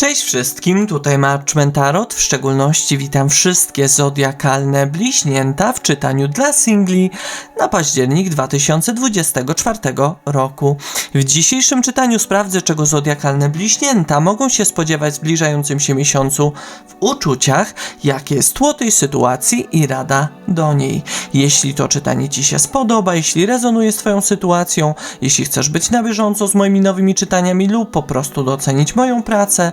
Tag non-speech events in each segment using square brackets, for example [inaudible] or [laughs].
Cześć wszystkim, tutaj Marchman Tarot, w szczególności witam wszystkie zodiakalne bliźnięta w czytaniu dla singli na październik 2024 roku. W dzisiejszym czytaniu sprawdzę, czego zodiakalne bliźnięta mogą się spodziewać w zbliżającym się miesiącu w uczuciach, jakie jest tło tej sytuacji i rada do niej. Jeśli to czytanie Ci się spodoba, jeśli rezonuje z Twoją sytuacją, jeśli chcesz być na bieżąco z moimi nowymi czytaniami lub po prostu docenić moją pracę,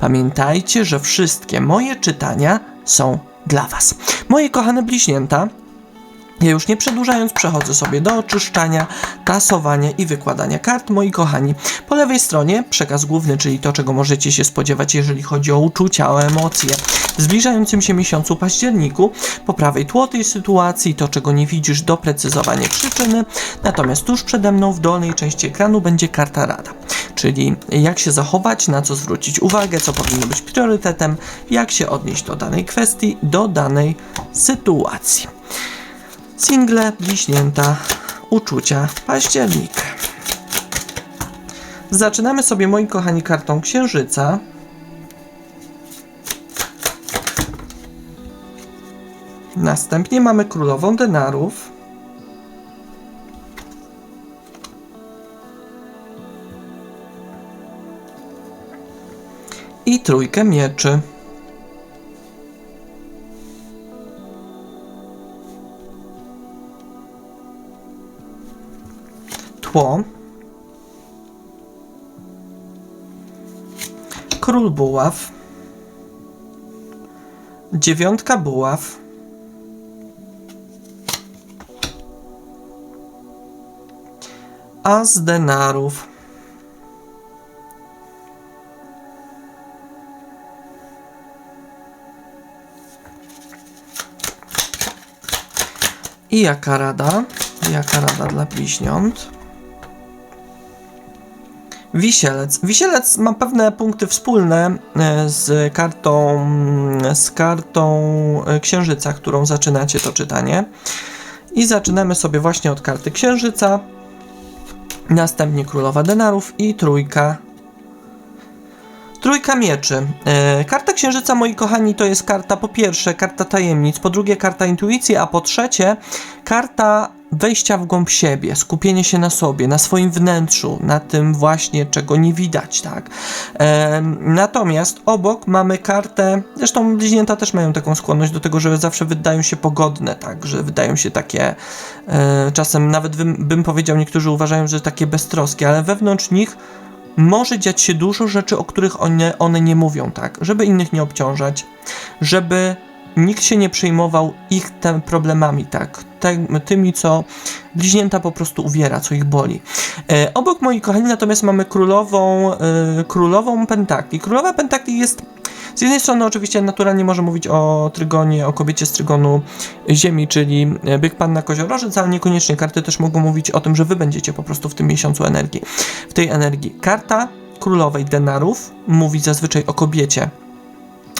Pamiętajcie, że wszystkie moje czytania są dla Was. Moje kochane bliźnięta, ja już nie przedłużając, przechodzę sobie do oczyszczania, tasowania i wykładania kart, moi kochani. Po lewej stronie przekaz główny, czyli to, czego możecie się spodziewać, jeżeli chodzi o uczucia, o emocje. W zbliżającym się miesiącu październiku, po prawej tło tej sytuacji, to, czego nie widzisz, doprecyzowanie przyczyny. Natomiast tuż przede mną w dolnej części ekranu będzie karta rada, czyli jak się zachować, na co zwrócić uwagę, co powinno być priorytetem, jak się odnieść do danej kwestii, do danej sytuacji. Single, bliźnięta, uczucia, październik. Zaczynamy sobie, moi kochani, kartą księżyca. Następnie mamy królową denarów. I trójkę mieczy. tło. Król buław. Dziewiątka buław. As denarów. I jaka rada? Jaka rada dla bliźniąt? Wisielec. Wisielec ma pewne punkty wspólne e, z kartą, z kartą e, Księżyca, którą zaczynacie to czytanie. I zaczynamy sobie właśnie od karty Księżyca, następnie Królowa Denarów i Trójka Trójka mieczy. E, karta księżyca, moi kochani, to jest karta po pierwsze karta tajemnic, po drugie karta intuicji, a po trzecie karta wejścia w głąb siebie, skupienie się na sobie, na swoim wnętrzu, na tym właśnie, czego nie widać, tak? E, natomiast obok mamy kartę, zresztą bliźnięta też mają taką skłonność do tego, że zawsze wydają się pogodne, tak? Że wydają się takie, e, czasem nawet bym, bym powiedział, niektórzy uważają, że takie beztroskie, ale wewnątrz nich może dziać się dużo rzeczy, o których one, one nie mówią, tak? Żeby innych nie obciążać, żeby nikt się nie przejmował ich tem problemami, tak? Tymi, co bliźnięta po prostu uwiera, co ich boli. E, obok moi kochani natomiast mamy królową, e, królową pentakli. Królowa pentakli jest z jednej strony oczywiście naturalnie może mówić o trygonie, o kobiecie z trygonu ziemi, czyli byk panna koziorożec, ale niekoniecznie karty też mogą mówić o tym, że wy będziecie po prostu w tym miesiącu energii, w tej energii. Karta królowej denarów mówi zazwyczaj o kobiecie,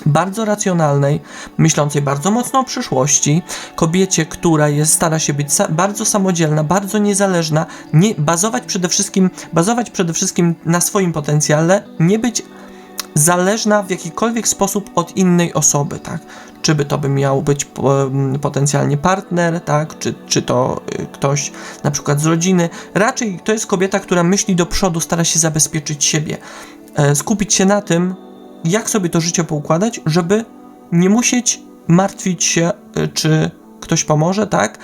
bardzo racjonalnej, myślącej bardzo mocno o przyszłości, kobiecie, która jest, stara się być sa bardzo samodzielna, bardzo niezależna, nie, bazować przede wszystkim, bazować przede wszystkim na swoim potencjale, nie być zależna w jakikolwiek sposób od innej osoby, tak? Czy by to by miał być potencjalnie partner, tak? Czy, czy to y, ktoś na przykład z rodziny. Raczej to jest kobieta, która myśli do przodu, stara się zabezpieczyć siebie, e, skupić się na tym, jak sobie to życie poukładać, żeby nie musieć martwić się, czy ktoś pomoże, tak?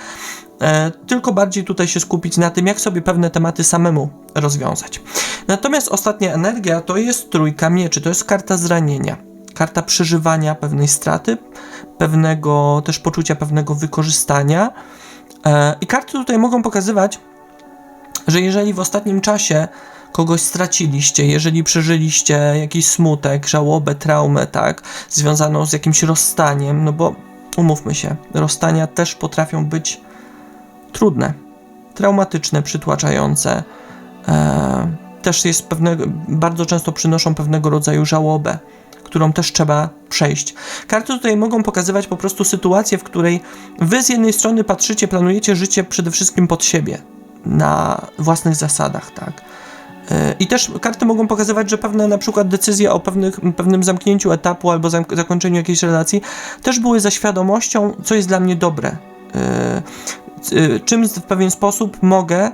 E, tylko bardziej tutaj się skupić na tym, jak sobie pewne tematy samemu rozwiązać. Natomiast ostatnia energia to jest trójka mieczy, to jest karta zranienia, karta przeżywania pewnej straty, pewnego też poczucia pewnego wykorzystania. E, I karty tutaj mogą pokazywać, że jeżeli w ostatnim czasie kogoś straciliście, jeżeli przeżyliście jakiś smutek, żałobę, traumę, tak, związaną z jakimś rozstaniem, no bo umówmy się, rozstania też potrafią być trudne, traumatyczne, przytłaczające. E, też jest pewnego, bardzo często przynoszą pewnego rodzaju żałobę, którą też trzeba przejść. Karty tutaj mogą pokazywać po prostu sytuację, w której wy z jednej strony patrzycie, planujecie życie przede wszystkim pod siebie, na własnych zasadach, tak. E, I też karty mogą pokazywać, że pewne na przykład decyzje o pewnych, pewnym zamknięciu etapu albo zam- zakończeniu jakiejś relacji też były za świadomością, co jest dla mnie dobre. E, c- Czym w pewien sposób mogę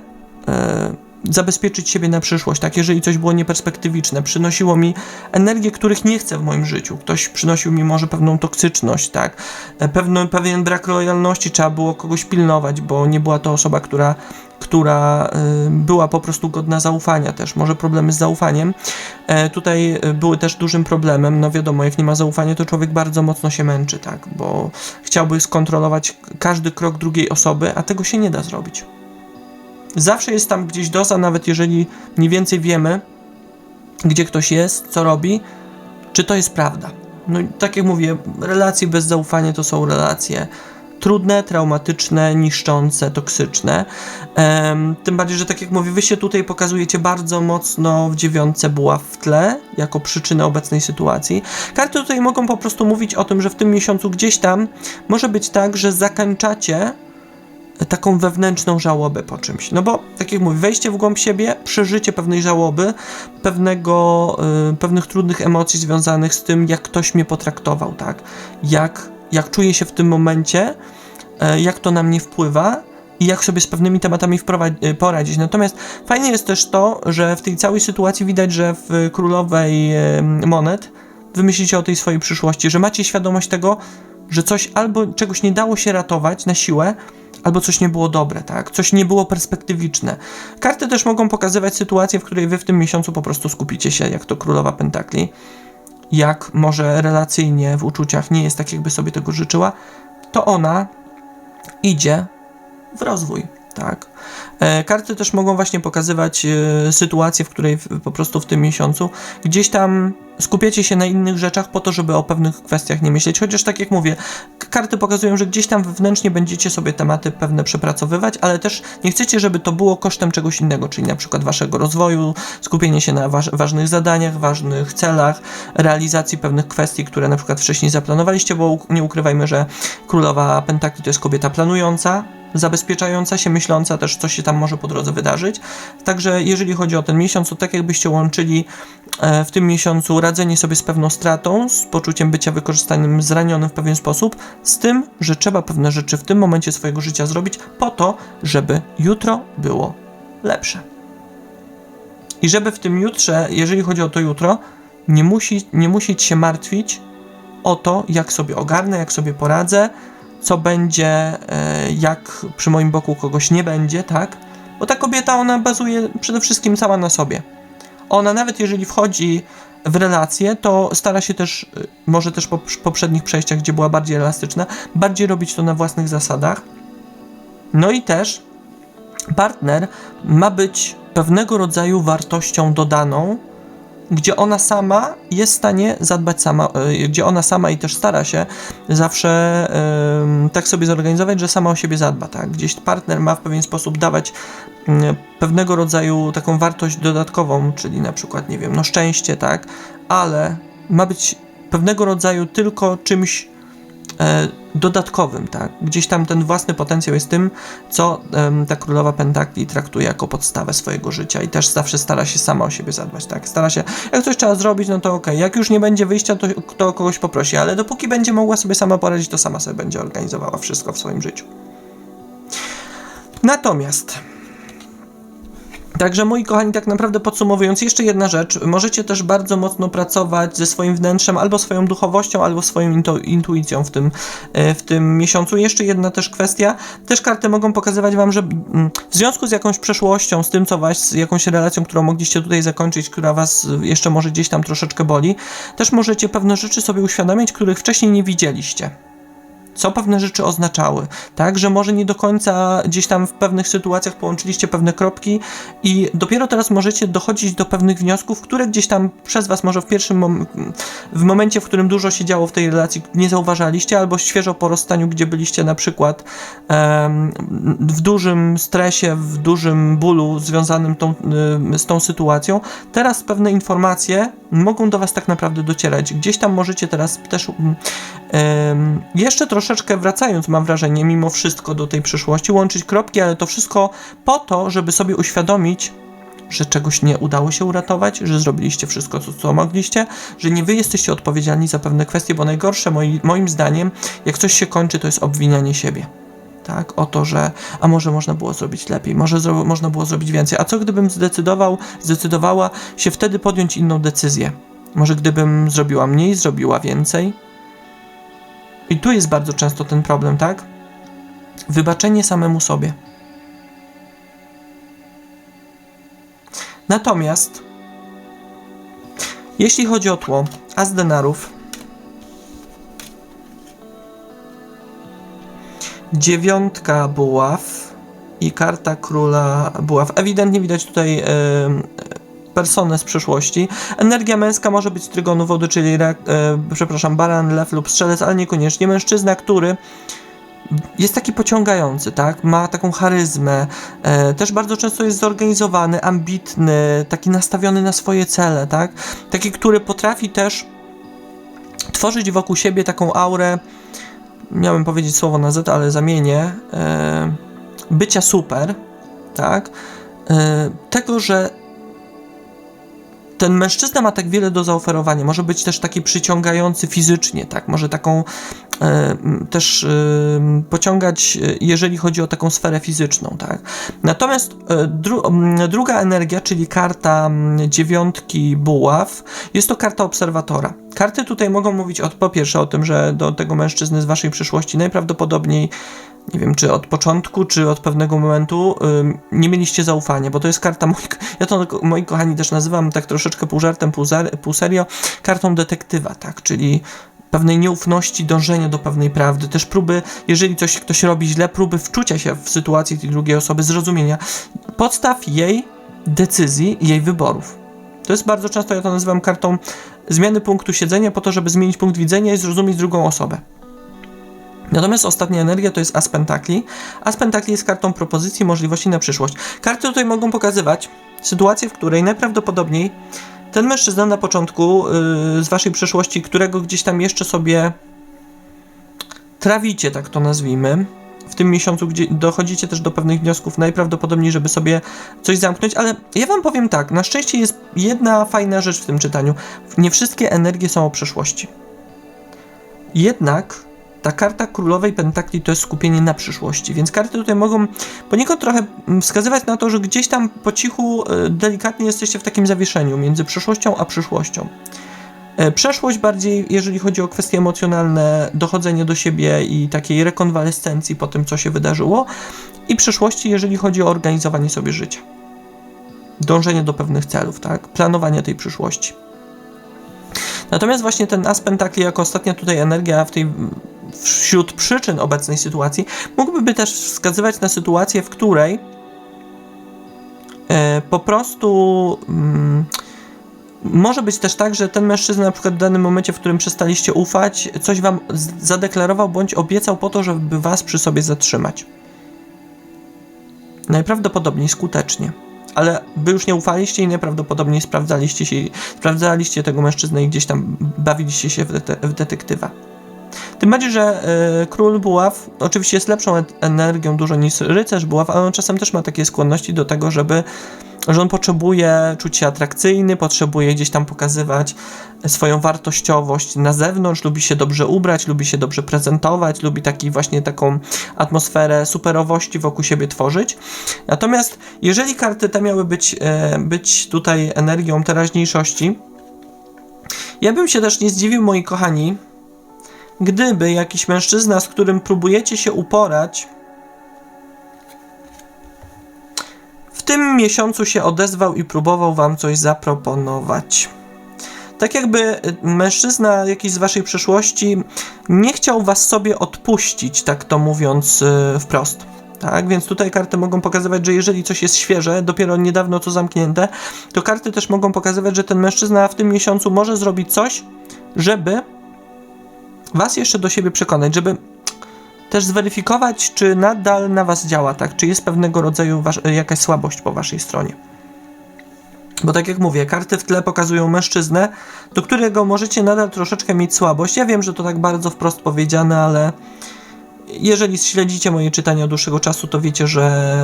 e, zabezpieczyć siebie na przyszłość, tak, jeżeli coś było nieperspektywiczne, przynosiło mi energię, których nie chcę w moim życiu. Ktoś przynosił mi może pewną toksyczność, tak, e, pewno, pewien brak lojalności, trzeba było kogoś pilnować, bo nie była to osoba, która, która y, była po prostu godna zaufania też, może problemy z zaufaniem. E, tutaj były też dużym problemem, no wiadomo, jak nie ma zaufania, to człowiek bardzo mocno się męczy, tak, bo chciałby skontrolować każdy krok drugiej osoby, a tego się nie da zrobić. Zawsze jest tam gdzieś doza, nawet jeżeli mniej więcej wiemy, gdzie ktoś jest, co robi, czy to jest prawda. No tak jak mówię, relacje bez zaufania to są relacje trudne, traumatyczne, niszczące, toksyczne. Em, tym bardziej, że tak jak mówię, wy się tutaj pokazujecie bardzo mocno w dziewiątce buław w tle, jako przyczynę obecnej sytuacji. Karty tutaj mogą po prostu mówić o tym, że w tym miesiącu gdzieś tam może być tak, że zakończacie taką wewnętrzną żałobę po czymś. No bo, tak jak mówię, wejście w głąb siebie, przeżycie pewnej żałoby, pewnego, y, pewnych trudnych emocji związanych z tym, jak ktoś mnie potraktował, tak? Jak, jak czuję się w tym momencie, y, jak to na mnie wpływa i jak sobie z pewnymi tematami y, poradzić. Natomiast fajnie jest też to, że w tej całej sytuacji widać, że w Królowej y, Monet wy myślicie o tej swojej przyszłości, że macie świadomość tego, że coś albo czegoś nie dało się ratować na siłę, albo coś nie było dobre, tak? Coś nie było perspektywiczne. Karty też mogą pokazywać sytuację, w której wy w tym miesiącu po prostu skupicie się, jak to królowa pentakli. Jak może relacyjnie w uczuciach nie jest tak, jakby sobie tego życzyła, to ona idzie w rozwój, tak? E, karty też mogą właśnie pokazywać e, sytuację, w której po prostu w tym miesiącu gdzieś tam skupiacie się na innych rzeczach po to, żeby o pewnych kwestiach nie myśleć. Chociaż tak jak mówię, karty pokazują, że gdzieś tam wewnętrznie będziecie sobie tematy pewne przepracowywać, ale też nie chcecie, żeby to było kosztem czegoś innego, czyli na przykład waszego rozwoju, skupienie się na waż, ważnych zadaniach, ważnych celach, realizacji pewnych kwestii, które na przykład wcześniej zaplanowaliście, bo nie ukrywajmy, że królowa pentakli to jest kobieta planująca, zabezpieczająca się, myśląca też, co się tam może po drodze wydarzyć. Także jeżeli chodzi o ten miesiąc, to tak jakbyście łączyli e, w tym miesiącu radzenie sobie z pewną stratą, z poczuciem bycia wykorzystanym, zranionym w pewien sposób, z tym, że trzeba pewne rzeczy w tym momencie swojego życia zrobić po to, żeby jutro było lepsze. I żeby w tym jutrze, jeżeli chodzi o to jutro, nie, musi, nie się martwić o to, jak sobie ogarnę, jak sobie poradzę, co będzie, e, jak przy moim boku kogoś nie będzie, tak? Bo ta kobieta, ona bazuje przede wszystkim sama na sobie. Ona nawet jeżeli wchodzi w relacje, to stara się też, y, może też po poprzednich przejściach, gdzie była bardziej elastyczna, bardziej robić to na własnych zasadach. No i też partner ma być pewnego rodzaju wartością dodaną, gdzie ona sama jest w stanie zadbać sama, y, gdzie ona sama i też stara się zawsze tak sobie zorganizować, że sama o siebie zadba, tak? Gdzieś partner ma w pewien sposób dawać mm, pewnego rodzaju taką wartość dodatkową, czyli na przykład, nie wiem, no szczęście, tak? Ale ma być pewnego rodzaju tylko czymś e, dodatkowym, tak? Gdzieś tam ten własny potencjał jest tym, co ta królowa pentakli traktuje jako podstawę swojego życia i też zawsze stara się sama o siebie zadbać, tak? Stara się, jak coś trzeba zrobić, no to okej, jak już nie będzie wyjścia, to, to kogoś poprosi, ale dopóki będzie mogła sobie sama poradzić, to sama sobie będzie organizowała wszystko w swoim życiu. Natomiast Także moi kochani, tak naprawdę podsumowując, jeszcze jedna rzecz. Możecie też bardzo mocno pracować ze swoim wnętrzem, albo swoją duchowością, albo swoją intu intuicją w tym, e, w tym miesiącu. Jeszcze jedna też kwestia. Też karty mogą pokazywać wam, że mm, w związku z jakąś przeszłością, z tym, co was, z jakąś relacją, którą mogliście tutaj zakończyć, która was jeszcze może gdzieś tam troszeczkę boli, też możecie pewne rzeczy sobie uświadomić, których wcześniej nie widzieliście. Co pewne rzeczy oznaczały, tak, że może nie do końca gdzieś tam w pewnych sytuacjach połączyliście pewne kropki i dopiero teraz możecie dochodzić do pewnych wniosków, które gdzieś tam przez was może w pierwszym mom w momencie, w którym dużo się działo w tej relacji nie zauważaliście, albo świeżo po rozstaniu, gdzie byliście na przykład em, w dużym stresie, w dużym bólu związanym tą, y, z tą sytuacją, teraz pewne informacje mogą do was tak naprawdę docierać. Gdzieś tam możecie teraz też um, jeszcze troszeczkę wracając, mam wrażenie, mimo wszystko do tej przyszłości, łączyć kropki, ale to wszystko po to, żeby sobie uświadomić, że czegoś nie udało się uratować, że zrobiliście wszystko, co, co mogliście, że nie wy jesteście odpowiedzialni za pewne kwestie, bo najgorsze moi, moim zdaniem, jak coś się kończy, to jest obwinianie siebie. Tak, o to, że a może można było zrobić lepiej, może zro, można było zrobić więcej. A co gdybym zdecydował, zdecydowała się wtedy podjąć inną decyzję? Może gdybym zrobiła mniej, zrobiła więcej? I tu jest bardzo często ten problem, tak? Wybaczenie samemu sobie. Natomiast jeśli chodzi o tło, as denarów, dziewiątka buław i karta króla buław. Ewidentnie widać tutaj e, personę z przyszłości. Energia męska może być trygonu wody, czyli e, przepraszam, baran, lew lub strzelec, ale niekoniecznie. Mężczyzna, który jest taki pociągający, tak? Ma taką charyzmę. E, też bardzo często jest zorganizowany, ambitny, taki nastawiony na swoje cele, tak? Taki, który potrafi też tworzyć wokół siebie taką aurę, miałem powiedzieć słowo na Z, ale zamienię, e, bycia super, tak? E, tego, że ten mężczyzna ma tak wiele do zaoferowania. Może być też taki przyciągający fizycznie, tak? Może taką e, też e, pociągać, e, jeżeli chodzi o taką sferę fizyczną, tak? Natomiast e, dru, druga energia, czyli karta dziewiątki buław, jest to karta obserwatora. Karty tutaj mogą mówić od, po pierwsze o tym, że do tego mężczyzny z waszej przyszłości najprawdopodobniej nie wiem, czy od początku, czy od pewnego momentu nie mieliście zaufania, bo to jest karta, mój, [laughs] ja to moi kochani też nazywam tak troszeczkę pół żartem, pół, zar, pół serio, kartą detektywa, tak, czyli pewnej nieufności, dążenia do pewnej prawdy, też próby, jeżeli coś ktoś robi źle, próby wczucia się w sytuację tej drugiej osoby, zrozumienia podstaw jej decyzji jej wyborów. To jest bardzo często, ja to nazywam kartą zmiany punktu siedzenia po to, żeby zmienić punkt widzenia i zrozumieć drugą osobę. Natomiast ostatnia energia to jest As Pentakli. As Pentakli jest kartą propozycji, możliwości na przyszłość. Karty tutaj mogą pokazywać sytuację, w której najprawdopodobniej ten mężczyzna na początku yy, z waszej przeszłości, którego gdzieś tam jeszcze sobie trawicie, tak to nazwijmy, w tym miesiącu, gdzie dochodzicie też do pewnych wniosków, najprawdopodobniej, żeby sobie coś zamknąć, ale ja wam powiem tak, na szczęście jest jedna fajna rzecz w tym czytaniu. Nie wszystkie energie są o przeszłości. Jednak ta karta królowej pentakli to jest skupienie na przyszłości, więc karty tutaj mogą poniekąd trochę mm, wskazywać na to, że gdzieś tam po cichu, y, delikatnie jesteście w takim zawieszeniu między przyszłością a przyszłością. E, Przeszłość bardziej, jeżeli chodzi o kwestie emocjonalne, dochodzenie do siebie i takiej rekonwalescencji po tym, co się wydarzyło, i przyszłości, jeżeli chodzi o organizowanie sobie życia. Dążenie do pewnych celów, tak? Planowanie tej przyszłości. Natomiast właśnie ten as pentakli jako ostatnia tutaj energia w tej wśród przyczyn obecnej sytuacji mógłby też wskazywać na sytuację, w której e, po prostu mm, może być też tak, że ten mężczyzna na przykład w danym momencie, w którym przestaliście ufać, coś wam zadeklarował bądź obiecał po to, żeby was przy sobie zatrzymać. Najprawdopodobniej skutecznie. Ale wy już nie ufaliście i najprawdopodobniej sprawdzaliście się, sprawdzaliście tego mężczyznę i gdzieś tam bawiliście się w, dete- w detektywa. Tym bardziej, że y, król buław oczywiście jest lepszą energią dużo niż rycerz buław, ale on czasem też ma takie skłonności do tego, żeby że on potrzebuje czuć się atrakcyjny, potrzebuje gdzieś tam pokazywać swoją wartościowość na zewnątrz, lubi się dobrze ubrać, lubi się dobrze prezentować, lubi taki właśnie taką atmosferę superowości wokół siebie tworzyć. Natomiast jeżeli karty te miały być, e, być tutaj energią teraźniejszości, ja bym się też nie zdziwił, moi kochani, gdyby jakiś mężczyzna, z którym próbujecie się uporać, w tym miesiącu się odezwał i próbował wam coś zaproponować. tak jakby y, mężczyzna jakiś z waszej przeszłości nie chciał was sobie odpuścić, tak to mówiąc y, wprost. Tak, więc tutaj karty mogą pokazywać, że jeżeli coś jest świeże, dopiero niedawno co zamknięte, to karty też mogą pokazywać, że ten mężczyzna w tym miesiącu może zrobić coś, żeby was jeszcze do siebie przekonać, żeby też zweryfikować, czy nadal na was działa, tak? Czy jest pewnego rodzaju jakaś słabość po waszej stronie. Bo tak jak mówię, karty w tle pokazują mężczyznę, do którego możecie nadal troszeczkę mieć słabość. Ja wiem, że to tak bardzo wprost powiedziane, ale jeżeli śledzicie moje czytania od dłuższego czasu, to wiecie, że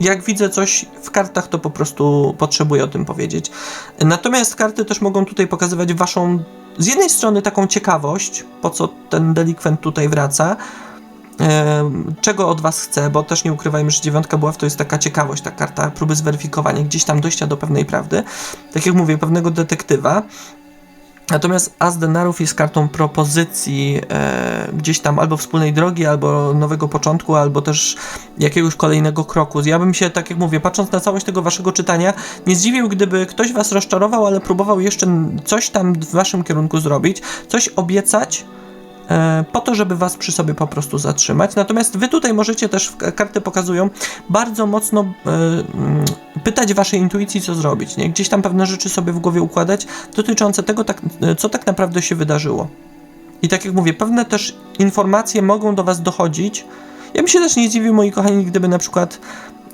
jak widzę coś w kartach, to po prostu potrzebuję o tym powiedzieć. Natomiast karty też mogą tutaj pokazywać waszą, z jednej strony taką ciekawość, po co ten delikwent tutaj wraca, em, czego od was chce, bo też nie ukrywajmy, że dziewiątka była, to jest taka ciekawość, ta karta próby zweryfikowania, gdzieś tam dojścia do pewnej prawdy. Tak jak mówię, pewnego detektywa. Natomiast As denarów jest kartą propozycji e, gdzieś tam albo wspólnej drogi, albo nowego początku, albo też jakiegoś kolejnego kroku. Ja bym się, tak jak mówię, patrząc na całość tego waszego czytania, nie zdziwił, gdyby ktoś was rozczarował, ale próbował jeszcze coś tam w waszym kierunku zrobić, coś obiecać, po to, żeby was przy sobie po prostu zatrzymać. Natomiast wy tutaj możecie też, karty pokazują, bardzo mocno e, mm, pytać waszej intuicji, co zrobić. Nie? Gdzieś tam pewne rzeczy sobie w głowie układać, dotyczące tego, tak, e, co tak naprawdę się wydarzyło. I tak jak mówię, pewne też informacje mogą do was dochodzić. Ja bym się też nie zdziwił, moi kochani, gdyby na przykład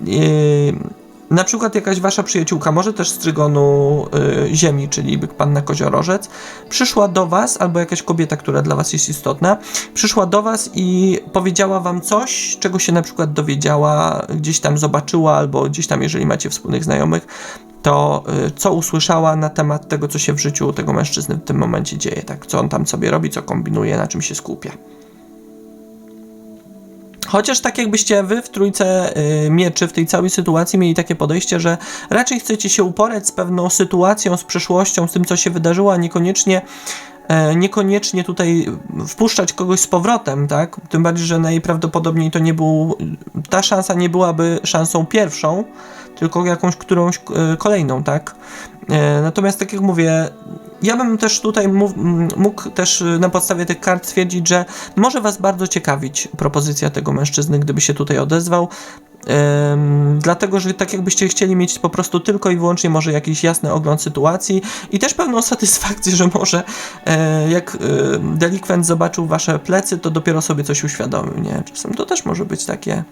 e, na przykład jakaś wasza przyjaciółka, może też z trygonu y, ziemi, czyli byk panna koziorożec, przyszła do was, albo jakaś kobieta, która dla was jest istotna, przyszła do was i powiedziała wam coś, czego się na przykład dowiedziała, gdzieś tam zobaczyła, albo gdzieś tam, jeżeli macie wspólnych znajomych, to y, co usłyszała na temat tego, co się w życiu tego mężczyzny w tym momencie dzieje, tak? Co on tam sobie robi, co kombinuje, na czym się skupia. Chociaż tak jakbyście wy w trójce y, mieczy w tej całej sytuacji mieli takie podejście, że raczej chcecie się uporać z pewną sytuacją, z przeszłością, z tym, co się wydarzyło, a niekoniecznie e, niekoniecznie tutaj wpuszczać kogoś z powrotem, tak? Tym bardziej, że najprawdopodobniej to nie był, ta szansa nie byłaby szansą pierwszą, tylko jakąś którąś e, kolejną, tak? E, Natomiast tak jak mówię, ja bym też tutaj mógł też y, na podstawie tych kart stwierdzić, że może was bardzo ciekawić propozycja tego mężczyzny, gdyby się tutaj odezwał. Ym, dlatego, że tak jakbyście chcieli mieć po prostu tylko i wyłącznie może jakiś jasny ogląd sytuacji i też pewną [laughs] satysfakcję, że może e, jak e, delikwent zobaczył wasze plecy, to dopiero sobie coś uświadomił, nie? Czasem to też może być takie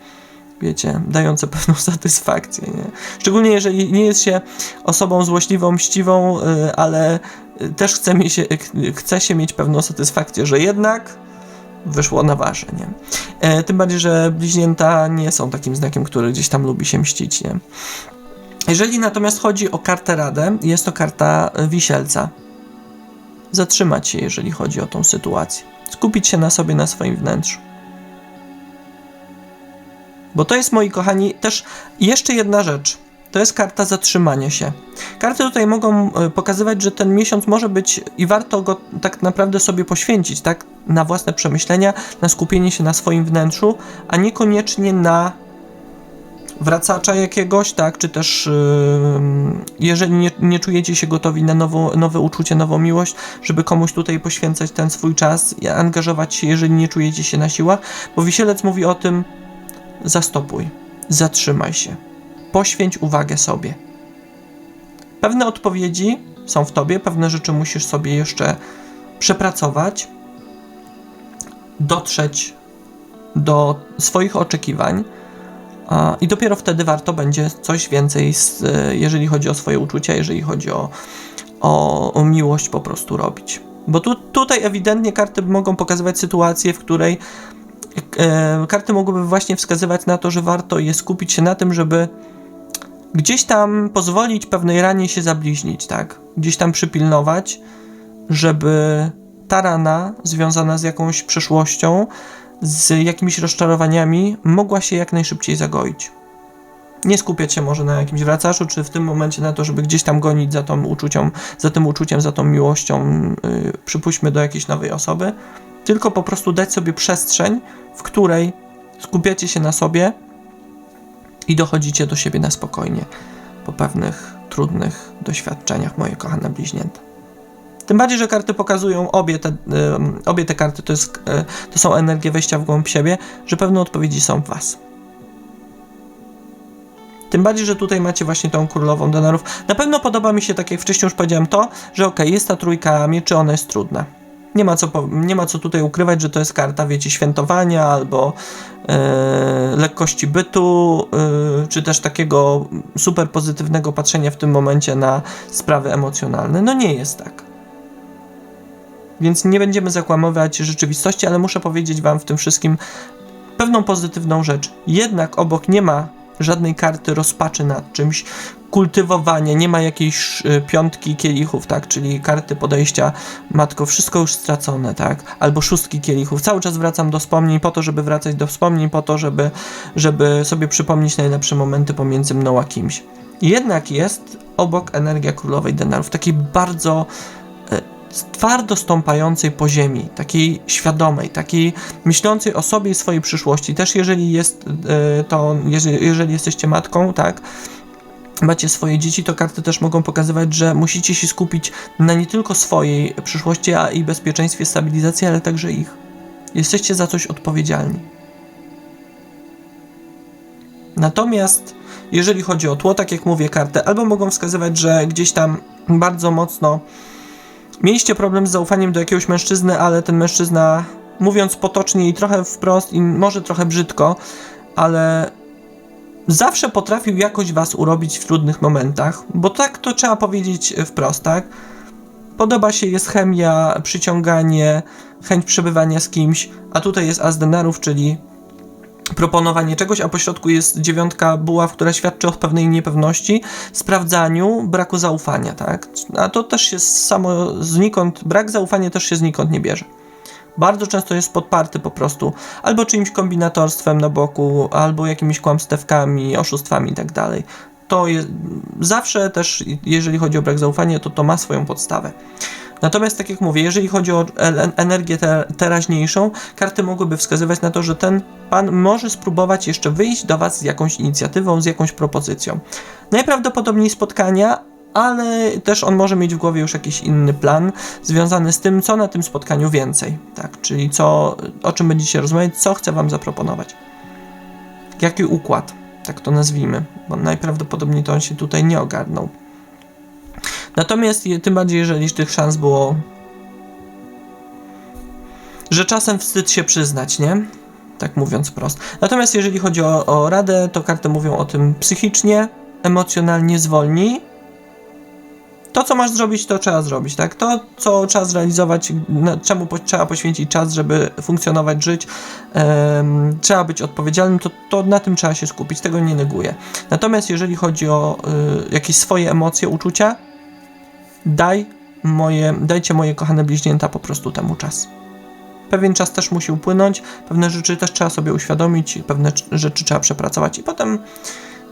wiecie, dające [laughs] pewną satysfakcję, nie? Szczególnie jeżeli nie jest się osobą złośliwą, mściwą, y, ale y, też chce, mi się, chce się mieć pewną satysfakcję, że jednak wyszło na wasze, nie? E, tym bardziej, że bliźnięta nie są takim znakiem, który gdzieś tam lubi się mścić, nie? Jeżeli natomiast chodzi o kartę Radę, jest to karta wisielca. Zatrzymać się, jeżeli chodzi o tą sytuację. Skupić się na sobie, na swoim wnętrzu. Bo to jest, moi kochani, też jeszcze jedna rzecz. To jest karta zatrzymania się. Karty tutaj mogą e, pokazywać, że ten miesiąc może być i warto go tak naprawdę sobie poświęcić, tak? Na własne przemyślenia, na skupienie się na swoim wnętrzu, a niekoniecznie na wracacza jakiegoś, tak? Czy też yy, jeżeli nie, nie czujecie się gotowi na nowo, nowe uczucie, nową miłość, żeby komuś tutaj poświęcać ten swój czas i angażować się, jeżeli nie czujecie się na siłach, bo Wisielec mówi o tym, zastopuj, zatrzymaj się, poświęć uwagę sobie. Pewne odpowiedzi są w tobie, pewne rzeczy musisz sobie jeszcze przepracować, dotrzeć do swoich oczekiwań. I dopiero wtedy warto będzie coś więcej, z, jeżeli chodzi o swoje uczucia, jeżeli chodzi o, o, o miłość, po prostu robić. Bo tu, tutaj ewidentnie karty mogą pokazywać sytuację, w której karty mogłyby właśnie wskazywać na to, że warto je skupić się na tym, żeby gdzieś tam pozwolić pewnej ranie się zabliźnić, tak? Gdzieś tam przypilnować, żeby ta rana związana z jakąś przeszłością, z jakimiś rozczarowaniami, mogła się jak najszybciej zagoić. Nie skupiać się może na jakimś wracaczu, czy w tym momencie na to, żeby gdzieś tam gonić za tą uczucią, za tym uczuciem, za tą miłością, yy, przypuśćmy do jakiejś nowej osoby, tylko po prostu dać sobie przestrzeń, w której skupiacie się na sobie i dochodzicie do siebie na spokojnie po pewnych trudnych doświadczeniach, moje kochane bliźnięta. Tym bardziej, że karty pokazują obie te, obie te karty, to, jest, y, to są energie wejścia w głąb siebie, że pewne odpowiedzi są w was. Tym bardziej, że tutaj macie właśnie tą królową denarów. Na pewno podoba mi się, tak jak wcześniej już powiedziałem, to, że okej, jest ta trójka mieczy, ona jest trudna. Nie ma, co, nie ma co tutaj ukrywać, że to jest karta, wiecie, świętowania albo e, lekkości bytu, e, czy też takiego super pozytywnego patrzenia w tym momencie na sprawy emocjonalne. No nie jest tak. Więc nie będziemy zakłamywać rzeczywistości, ale muszę powiedzieć Wam w tym wszystkim pewną pozytywną rzecz. Jednak obok nie ma żadnej karty rozpaczy nad czymś, kultywowania, nie ma jakiejś y, piątki kielichów, tak, czyli karty podejścia, matko, wszystko już stracone, tak, albo szóstki kielichów. Cały czas wracam do wspomnień po to, żeby wracać do wspomnień, po to, żeby, żeby sobie przypomnieć najlepsze momenty pomiędzy mną a kimś. Jednak jest obok energia królowej denarów, takiej bardzo twardo stąpającej po ziemi, takiej świadomej, takiej myślącej o sobie i swojej przyszłości. Też jeżeli jest e, to, jeżeli, jesteście matką, tak, macie swoje dzieci, to karty też mogą pokazywać, że musicie się skupić na nie tylko swojej przyszłości, a i bezpieczeństwie, stabilizacji, ale także ich. Jesteście za coś odpowiedzialni. Natomiast jeżeli chodzi o tło, tak jak mówię, karty albo mogą wskazywać, że gdzieś tam bardzo mocno mieliście problem z zaufaniem do jakiegoś mężczyzny, ale ten mężczyzna, mówiąc potocznie i trochę wprost i może trochę brzydko, ale zawsze potrafił jakoś was urobić w trudnych momentach, bo tak to trzeba powiedzieć wprost, tak? Podoba się, jest chemia, przyciąganie, chęć przebywania z kimś, a tutaj jest as denarów, czyli proponowanie czegoś, a po środku jest dziewiątka buław, która świadczy o pewnej niepewności, sprawdzaniu, braku zaufania, tak? A to też się samo znikąd, brak zaufania też się znikąd nie bierze. Bardzo często jest podparty po prostu albo czyimś kombinatorstwem na boku, albo jakimiś kłamstewkami, oszustwami i tak. To jest zawsze też, jeżeli chodzi o brak zaufania, to to ma swoją podstawę. Natomiast, tak jak mówię, jeżeli chodzi o energię te, teraźniejszą, karty mogłyby wskazywać na to, że ten pan może spróbować jeszcze wyjść do Was z jakąś inicjatywą, z jakąś propozycją. Najprawdopodobniej spotkania, ale też on może mieć w głowie już jakiś inny plan związany z tym, co na tym spotkaniu więcej, tak? Czyli co, o czym będziecie rozmawiać, co chce Wam zaproponować. Jaki układ, tak to nazwijmy, bo najprawdopodobniej to on się tutaj nie ogarnął. Natomiast tym bardziej, jeżeli tych szans było, że czasem wstyd się przyznać, nie? Tak mówiąc prosto. Natomiast jeżeli chodzi o, o radę, to karty mówią o tym psychicznie, emocjonalnie zwolnij. To, co masz zrobić, to trzeba zrobić, tak? To, co trzeba zrealizować, czemu po, trzeba poświęcić czas, żeby funkcjonować, żyć, trzeba być odpowiedzialnym, to, to na tym trzeba się skupić, tego nie neguję. Natomiast jeżeli chodzi o y, jakieś swoje emocje, uczucia, daj moje, dajcie moje kochane bliźnięta po prostu temu czas. Pewien czas też musi upłynąć, pewne rzeczy też trzeba sobie uświadomić, pewne cz- rzeczy trzeba przepracować i potem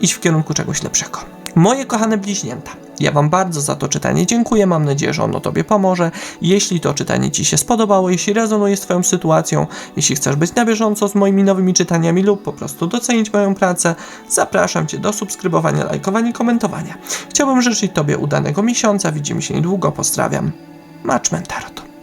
iść w kierunku czegoś lepszego. Moje kochane bliźnięta, ja Wam bardzo za to czytanie dziękuję, mam nadzieję, że ono Tobie pomoże. Jeśli to czytanie Ci się spodobało, jeśli rezonuje z Twoją sytuacją, jeśli chcesz być na bieżąco z moimi nowymi czytaniami lub po prostu docenić moją pracę, zapraszam Cię do subskrybowania, lajkowania i komentowania. Chciałbym życzyć Tobie udanego miesiąca, widzimy się niedługo, pozdrawiam. Matchman Tarot.